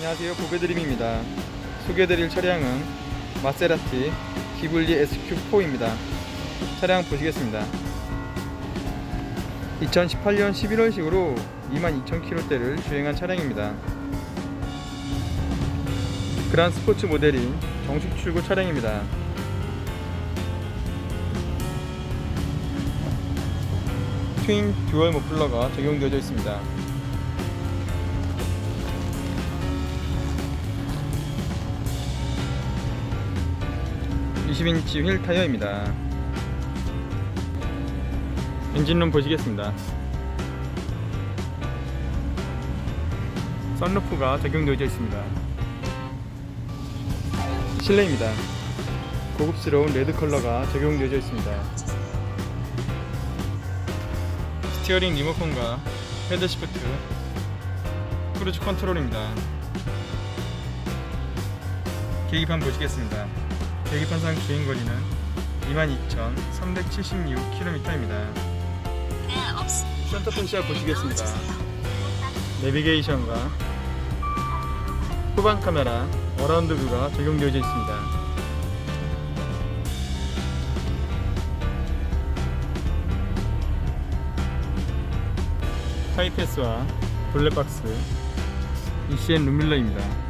안녕하세요. 보배드림입니다. 소개해드릴 차량은 마세라티 기블리 SQ4입니다. 차량 보시겠습니다. 2018년 11월식으로 22,000km대를 주행한 차량입니다. 그란 스포츠 모델인 정식 출고 차량입니다. 트윈 듀얼 머플러가 적용되어 있습니다 (20인치) 휠 타이어입니다. 엔진룸 보시겠습니다. 썬루프가 적용되어 있습니다. 실내입니다. 고급스러운 레드 컬러가 적용되어 있습니다. 스티어링 리모컨과 헤드 시프트 크루즈 컨트롤입니다. 계기판 보시겠습니다 계기판상 주행 거리는 22,376km입니다. 센터폰 시야 보시겠습니다. 내비게이션과 후방 카메라 어라운드 뷰가 적용되어 있습니다. 타이패스와 블랙박스 ECN 룸밀러입니다